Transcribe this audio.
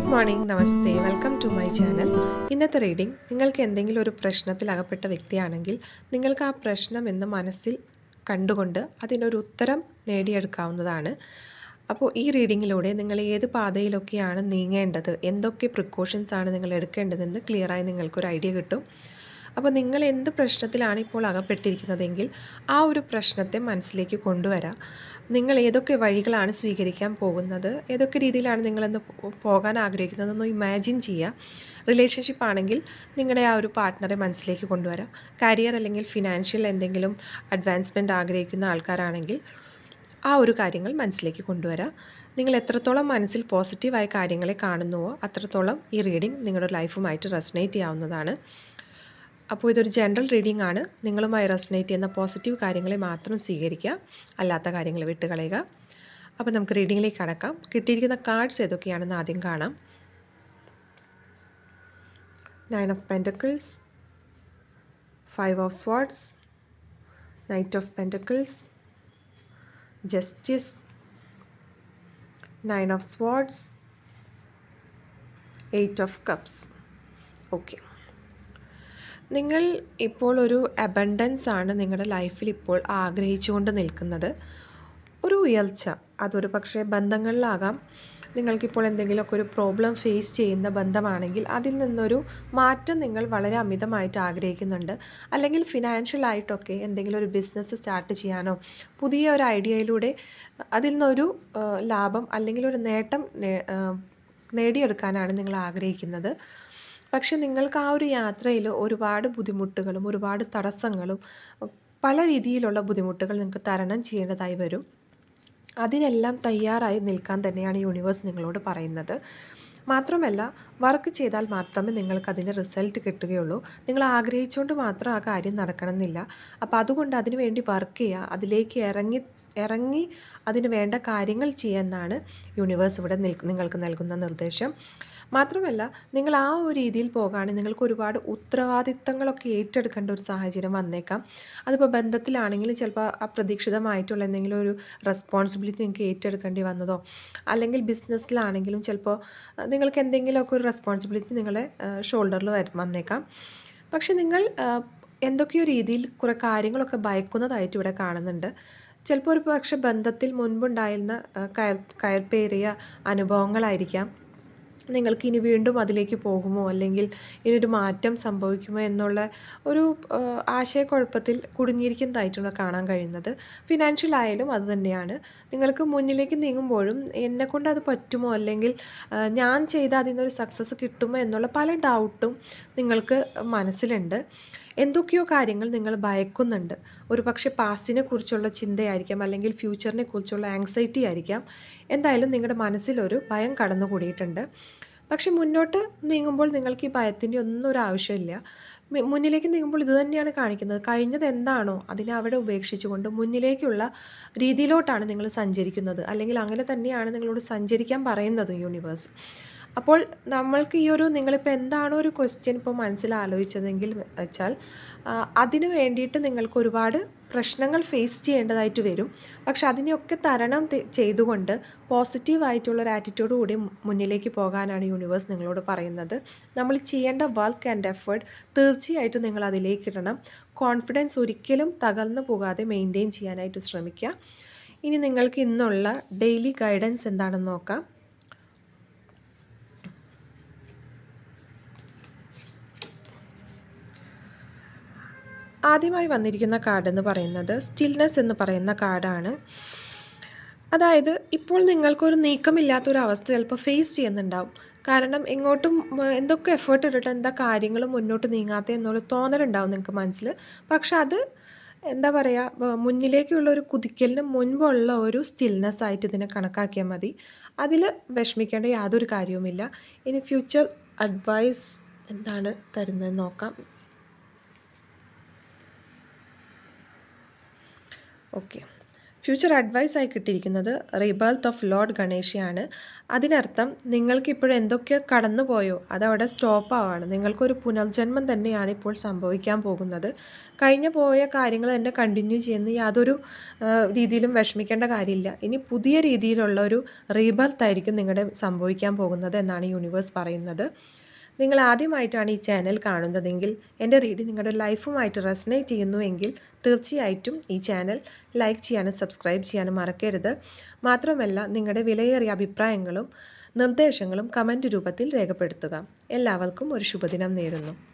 Good morning namaste. Welcome to my channel. ഇന്നത്തെ reading നിങ്ങൾക്ക് എന്തെങ്കിലും ഒരു പ്രശ്നത്തിൽ അകപ്പെട്ട വ്യക്തിയാണെങ്കിൽ നിങ്ങൾക്ക് ആ പ്രശ്നം എന്ന് മനസ്സിൽ കണ്ടുകൊണ്ട് അതിനൊരു ഉത്തരം നേടിയെടുക്കാവുന്നതാണ്. അപ്പോൾ ഈ റീഡിങ്ങിലൂടെ നിങ്ങൾ ഏത് പാതയിലൊക്കെയാണ് നീങ്ങേണ്ടത്? എന്തൊക്കെ പ്രിക്കോഷൻസ് ആണ് നിങ്ങൾ എടുക്കേണ്ടതെന്ന് ക്ലിയറായി നിങ്ങൾക്കൊരു ഐഡിയ കിട്ടും. അപ്പോൾ നിങ്ങൾ എന്ത് പ്രശ്നത്തിലാണ് ഇപ്പോൾ അകപ്പെട്ടിരിക്കുന്നതെങ്കിൽ ആ ഒരു പ്രശ്നത്തെ മനസ്സിലേക്ക് കൊണ്ടുവരാം. നിങ്ങൾ ഏതൊക്കെ വഴികളാണ് സ്വീകരിക്കാൻ പോകുന്നത്? ഏതൊക്കെ രീതിയിലാണ് നിങ്ങളെന്ന് പോകാൻ ആഗ്രഹിക്കുന്നതെന്ന് ഇമാജിൻ ചെയ്യുക റിലേഷൻഷിപ്പ് ആണെങ്കിൽ നിങ്ങളുടെ ആ ഒരു പാർട്ട്ണറെ മനസ്സിലേക്ക് കൊണ്ടുവരാം. കരിയർ അല്ലെങ്കിൽ ഫിനാൻഷ്യൽ എന്തെങ്കിലും അഡ്വാൻസ്മെന്റ് ആഗ്രഹിക്കുന്ന ആൾക്കാരാണെങ്കിൽ ആ ഒരു കാര്യങ്ങൾ മനസ്സിലേക്ക് കൊണ്ടുവരാം. നിങ്ങൾ എത്രത്തോളം മനസ്സിൽ പോസിറ്റീവായ കാര്യങ്ങളെ കാണുന്നുവോ അത്രത്തോളം ഈ റീഡിംഗ് നിങ്ങളുടെ ലൈഫുമായിട്ട് റെസനേറ്റ് ചെയ്യാവുന്നതാണ്. അപ്പോൾ ഇതൊരു ജനറൽ റീഡിംഗ് ആണ്. നിങ്ങളുമായി റെസനേറ്റ് ചെയ്യുന്ന പോസിറ്റീവ് കാര്യങ്ങളെ മാത്രം സ്വീകരിക്കുക. അല്ലാത്ത കാര്യങ്ങൾ വിട്ടുകളയുക. അപ്പോൾ നമുക്ക് റീഡിങ്ങിലേക്ക് കടക്കാം. കിട്ടിയിരിക്കുന്ന കാർഡ്സ് ഏതൊക്കെയാണെന്ന് ആദ്യം കാണാം. Nine of pentacles five of swords knight of pentacles justice nine of swords eight of cups okay നിങ്ങൾ ഇപ്പോൾ ഒരു അബണ്ടൻസ് ആണ് നിങ്ങളുടെ ലൈഫിൽ ഇപ്പോൾ ആഗ്രഹിച്ചുകൊണ്ട് നിൽക്കുന്നത്. ഒരു ഉയർച്ച അതൊരു പക്ഷേ ബന്ധങ്ങളിലാകാം. നിങ്ങൾക്കിപ്പോൾ എന്തെങ്കിലുമൊക്കെ ഒരു പ്രോബ്ലം ഫേസ് ചെയ്യുന്ന ബന്ധമാണെങ്കിൽ അതിൽ നിന്നൊരു മാറ്റം നിങ്ങൾ വളരെ അമിതമായിട്ട് ആഗ്രഹിക്കുന്നുണ്ട്. അല്ലെങ്കിൽ ഫിനാൻഷ്യലായിട്ടൊക്കെ എന്തെങ്കിലും ഒരു ബിസിനസ് സ്റ്റാർട്ട് ചെയ്യാനോ പുതിയ ഒരു ഐഡിയയിലൂടെ അതിൽ നിന്നൊരു ലാഭം അല്ലെങ്കിൽ ഒരു നേട്ടം നേടിയെടുക്കാനാണ് നിങ്ങൾ ആഗ്രഹിക്കുന്നത്. പക്ഷെ നിങ്ങൾക്ക് ആ ഒരു യാത്രയിൽ ഒരുപാട് ബുദ്ധിമുട്ടുകളും ഒരുപാട് തടസ്സങ്ങളും പല രീതിയിലുള്ള ബുദ്ധിമുട്ടുകൾ നിങ്ങൾക്ക് തരണം ചെയ്യേണ്ടതായി വരും. അതിനെല്ലാം തയ്യാറായി നിൽക്കാൻ തന്നെയാണ് യൂണിവേഴ്സ് നിങ്ങളോട് പറയുന്നത്. മാത്രമല്ല വർക്ക് ചെയ്താൽ മാത്രമേ നിങ്ങൾക്ക് അതിന്റെ റിസൾട്ട് കിട്ടുകയുള്ളൂ. നിങ്ങൾ ആഗ്രഹിച്ചുകൊണ്ട് മാത്രം ആ കാര്യം നടക്കണമെന്നില്ല. അപ്പോൾ അതുകൊണ്ട് അതിനുവേണ്ടി വർക്ക് ചെയ്യുക അതിലേക്ക് ഇറങ്ങി ഇറങ്ങി അതിന് വേണ്ട കാര്യങ്ങൾ ചെയ്യാമെന്നാണ് യൂണിവേഴ്സ് ഇവിടെ നിങ്ങൾക്ക് നൽകുന്ന നിർദ്ദേശം. മാത്രമല്ല നിങ്ങൾ ആ ഒരു രീതിയിൽ പോകുകയാണെങ്കിൽ നിങ്ങൾക്ക് ഒരുപാട് ഉത്തരവാദിത്തങ്ങളൊക്കെ ഏറ്റെടുക്കേണ്ട ഒരു സാഹചര്യം വന്നേക്കാം. അതിപ്പോൾ ബന്ധത്തിലാണെങ്കിലും ചിലപ്പോൾ അപ്രതീക്ഷിതമായിട്ടുള്ള എന്തെങ്കിലും ഒരു റെസ്പോൺസിബിലിറ്റി നിങ്ങൾക്ക് ഏറ്റെടുക്കേണ്ടി വന്നതോ അല്ലെങ്കിൽ ബിസിനസ്സിലാണെങ്കിലും ചിലപ്പോൾ നിങ്ങൾക്ക് എന്തെങ്കിലുമൊക്കെ ഒരു റെസ്പോൺസിബിലിറ്റി നിങ്ങളെ ഷോൾഡറിൽ വന്നേക്കാം. പക്ഷെ നിങ്ങൾ എന്തൊക്കെയോ രീതിയിൽ കുറേ കാര്യങ്ങളൊക്കെ ഭയക്കുന്നതായിട്ട് ഇവിടെ കാണുന്നുണ്ട്. ചിലപ്പോൾ ഒരു പക്ഷെ ബന്ധത്തിൽ മുൻപുണ്ടായിരുന്ന കയ കയർ കയർപ്പേറിയ അനുഭവങ്ങളായിരിക്കാം. നിങ്ങൾക്ക് ഇനി വീണ്ടും അതിലേക്ക് പോകുമോ? അല്ലെങ്കിൽ ഇനിയൊരു മാറ്റം സംഭവിക്കുമോ എന്നുള്ള ഒരു ആശയക്കുഴപ്പത്തിൽ കുടുങ്ങിയിരിക്കുന്നതായിട്ടുള്ള കാണാൻ കഴിയുന്നത് ഫിനാൻഷ്യൽ ആയാലും അത് തന്നെയാണ്. നിങ്ങൾക്ക് മുന്നിലേക്ക് നീങ്ങുമ്പോഴും എന്നെക്കൊണ്ട് അത് പറ്റുമോ? അല്ലെങ്കിൽ ഞാൻ ചെയ്ത അതിൽ നിന്നൊരു സക്സസ് കിട്ടുമോ എന്നുള്ള പല ഡൗട്ടും നിങ്ങൾക്ക് മനസ്സിലുണ്ട്. എന്തൊക്കെയോ കാര്യങ്ങൾ നിങ്ങൾ ഭയക്കുന്നുണ്ട്. ഒരു പക്ഷേ പാസ്റ്റിനെ കുറിച്ചുള്ള ചിന്തയായിരിക്കാം അല്ലെങ്കിൽ ഫ്യൂച്ചറിനെ കുറിച്ചുള്ള ആങ്സൈറ്റി ആയിരിക്കാം. എന്തായാലും നിങ്ങളുടെ മനസ്സിലൊരു ഭയം കടന്നുകൂടിയിട്ടുണ്ട്. പക്ഷെ മുന്നോട്ട് നീങ്ങുമ്പോൾ നിങ്ങൾക്ക് ഈ ഭയത്തിന്റെ ഒന്നും ഒരു ആവശ്യമില്ല. മുന്നിലേക്ക് നീങ്ങുമ്പോൾ ഇത് തന്നെയാണ് കാണിക്കുന്നത്. കഴിഞ്ഞത് എന്താണോ അതിനെ അവിടെ ഉപേക്ഷിച്ചുകൊണ്ട് മുന്നിലേക്കുള്ള രീതിയിലോട്ടാണ് നിങ്ങൾ സഞ്ചരിക്കുന്നത്. അല്ലെങ്കിൽ അങ്ങനെ തന്നെയാണ് നിങ്ങളോട് സഞ്ചരിക്കാൻ പറയുന്നത് യൂണിവേഴ്സ് അപ്പോൾ നമ്മൾക്ക് ഈ ഒരു നിങ്ങളിപ്പോൾ എന്താണോ ഒരു ക്വസ്റ്റ്യൻ ഇപ്പോൾ മനസ്സിൽ ആലോചിച്ചതെങ്കിൽ വെച്ചാൽ അതിനു വേണ്ടിയിട്ട് നിങ്ങൾക്ക് ഒരുപാട് പ്രശ്നങ്ങൾ ഫേസ് ചെയ്യേണ്ടതായിട്ട് വരും. പക്ഷെ അതിനെയൊക്കെ തരണം ചെയ്തുകൊണ്ട് പോസിറ്റീവായിട്ടുള്ള ഒരു ആറ്റിറ്റ്യൂഡ് കൂടി മുന്നിലേക്ക് പോകാനാണ് യൂണിവേഴ്സ് നിങ്ങളോട് പറയുന്നത്. നമ്മൾ ചെയ്യേണ്ട വർക്ക് ആൻഡ് എഫേർട്ട് തീർച്ചയായിട്ടും നിങ്ങൾ അതിലേക്ക് ഇടണം. കോൺഫിഡൻസ് ഒരിക്കലും തകർന്നു പോകാതെ മെയിന്റെയിൻ ചെയ്യാനായിട്ട് ശ്രമിക്കുക. ഇനി നിങ്ങൾക്ക് ഇന്നുള്ള ഡെയിലി ഗൈഡൻസ് എന്താണെന്ന് നോക്കാം. ആദ്യമായി വന്നിരിക്കുന്ന കാർഡ് എന്ന് പറയുന്നത് സ്റ്റിൽനെസ് എന്ന് പറയുന്ന കാർഡാണ്. അതായത് ഇപ്പോൾ നിങ്ങൾക്കൊരു നീക്കമില്ലാത്തൊരവസ്ഥ ചിലപ്പോൾ ഫേസ് ചെയ്യുന്നുണ്ടാവും. കാരണം എങ്ങോട്ടും എന്തൊക്കെ എഫേർട്ട് ഇട്ടിട്ട് എന്താ കാര്യങ്ങൾ മുന്നോട്ട് നീങ്ങാത്ത എന്നുള്ള തോന്നലുണ്ടാവും നിങ്ങൾക്ക് മനസ്സിൽ. പക്ഷെ അത് എന്താ പറയുക മുന്നിലേക്കുള്ള ഒരു കുതിക്കലിന് മുൻപുള്ള ഒരു സ്റ്റിൽനെസ് ആയിട്ട് ഇതിനെ കണക്കാക്കിയാൽ മതി. അതിൽ വിഷമിക്കേണ്ട യാതൊരു കാര്യവുമില്ല. ഇനി ഫ്യൂച്ചർ അഡ്വൈസ് എന്താണ് തരുന്നത് നോക്കാം. ഓക്കെ ഫ്യൂച്ചർ അഡ്വൈസായി കിട്ടിയിരിക്കുന്നത് റീബർത്ത് ഓഫ് ലോർഡ് ഗണേശയാണ്. അതിനർത്ഥം നിങ്ങൾക്കിപ്പോഴും എന്തൊക്കെ കടന്നുപോയോ അതവിടെ സ്റ്റോപ്പ് ആവാണ്. നിങ്ങൾക്കൊരു പുനർജന്മം തന്നെയാണ് ഇപ്പോൾ സംഭവിക്കാൻ പോകുന്നത്. കഴിഞ്ഞു പോയ കാര്യങ്ങൾ തന്നെ കണ്ടിന്യൂ ചെയ്യുന്ന യാതൊരു രീതിയിലും വിഷമിക്കേണ്ട കാര്യമില്ല. ഇനി പുതിയ രീതിയിലുള്ള ഒരു റീബർത്ത് ആയിരിക്കും നിങ്ങളുടെ സംഭവിക്കാൻ പോകുന്നത് എന്നാണ് യൂണിവേഴ്സ് പറയുന്നത്. നിങ്ങൾ ആദ്യമായിട്ടാണ് ഈ ചാനൽ കാണുന്നതെങ്കിൽ എന്റെ റീഡിംഗ് നിങ്ങളുടെ ലൈഫുമായിട്ട് റെസനേറ്റ് ചെയ്യുന്നുവെങ്കിൽ തീർച്ചയായിട്ടും ഈ ചാനൽ ലൈക്ക് ചെയ്യാനും സബ്സ്ക്രൈബ് ചെയ്യാനും മറക്കരുത്. മാത്രമല്ല നിങ്ങളുടെ വിലയേറിയ അഭിപ്രായങ്ങളും നിർദ്ദേശങ്ങളും കമന്റ് രൂപത്തിൽ രേഖപ്പെടുത്തുക. എല്ലാവർക്കും ഒരു ശുഭദിനം നേരുന്നു.